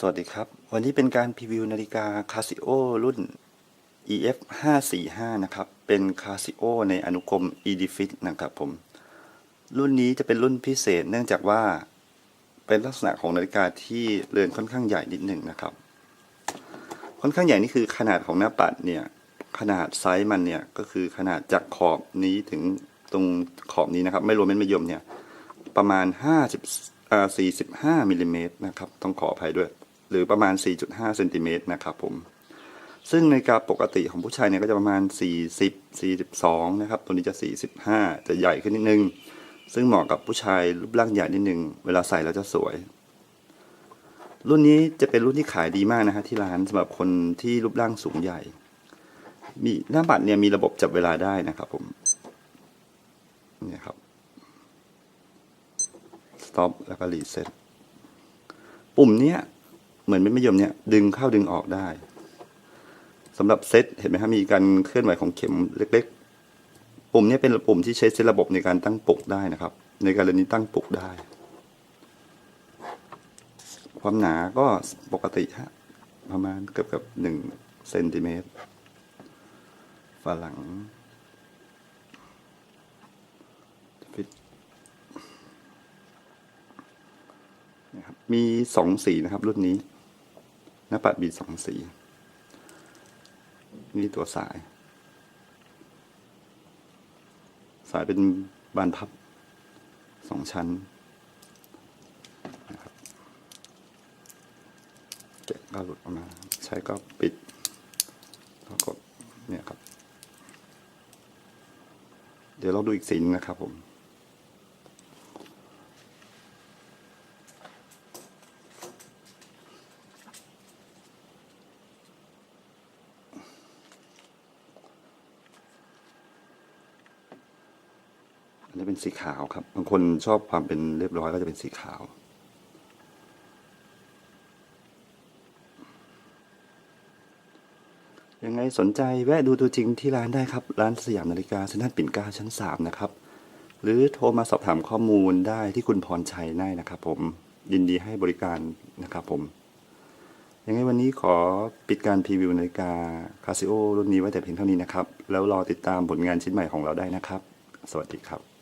สวัสดีครับ วันนี้เป็นการพรีวิวนาฬิกา Casio รุ่น EF 545นะครับ เป็น Casio ในอนุกรม Edifix นะครับผม รุ่นนี้จะเป็นรุ่นพิเศษเนื่องจากว่าเป็นลักษณะของนาฬิกาที่เรือนค่อนข้างใหญ่นิดหนึ่งนะครับ ค่อนข้างใหญ่นี่คือขนาดของหน้าปัดเนี่ย ขนาดไซส์มันเนี่ยก็คือขนาดจากขอบนี้ถึงตรงขอบนี้นะครับ ไม่รวมเม็ดมะยมเนี่ย ประมาณ 50อ่า45มิลลิเมตรนะครับ ต้องขออภัยด้วย หรือประมาณ 4.5เซนติเมตรนะครับผมซึ่งในาฬิกาปกติของผู้ชายเนี่ยก็จะประมาณ 40 42 นะครับ ตัวนี้จะ 45 จะใหญ่ขึ้นนิดนึง ซึ่งเหมาะกับผู้ชายรูปร่างใหญ่นิดนึง เวลาใส่แล้วจะสวย รุ่นนี้จะเป็นรุ่นที่ขายดีมากนะฮะที่ร้านสำหรับคนที่รูปร่างสูงใหญ่ มีหน้าบัตรเนี่ยมีระบบจับเวลาได้นะครับผมเนี่ยครับ stop แล้วก็ reset ปุ่มเนี้ย เหมือนเป็นมะยมเนี่ยดึงเข้าดึงออกได้สำหรับเซตเห็นไหมครับมีการเคลื่อนไหวของเข็มเล็ก ๆ ปุ่มนี้เป็นปุ่มที่ใช้เซตระบบในการตั้งปลุกได้นะครับ ในการณีตั้งปลุกได้ ความหนาก็ปกติฮะประมาณเกือบกับหนึ่งเซนติเมตรฝาหลังฟิตนะครับมีสองสีนะครับรุ่นนี้ หน้าปัดมีสองสี นี่ตัวสาย สายเป็นบานพับสองชั้นนะครับแกะก็หลุดออกมา ใช้ก็ปิดแล้วกดเนี่ยครับ เดี๋ยวเราดูอีกสีนนะครับผม อันนี้เป็นสีขาวครับ บางคนชอบความเป็นเรียบร้อยก็จะเป็นสีขาวยังไงสนใจแวะดูตัวจริงที่ร้านได้ครับ ร้านสยามนาฬิกาเซ็นทรัลปิ่นเกล้าชั้น 3 นะครับ หรือโทรมาสอบถามข้อมูลได้ที่คุณพรชัยได้นะครับผมยินดีให้บริการนะครับผม ยังไงวันนี้ขอปิดการพรีวิวนาฬิกา Casio รุ่นนี้ไว้แต่เพียงเท่านี้นะครับ แล้วรอติดตามผลงานชิ้นใหม่ของเราได้นะครับ สวัสดีครับ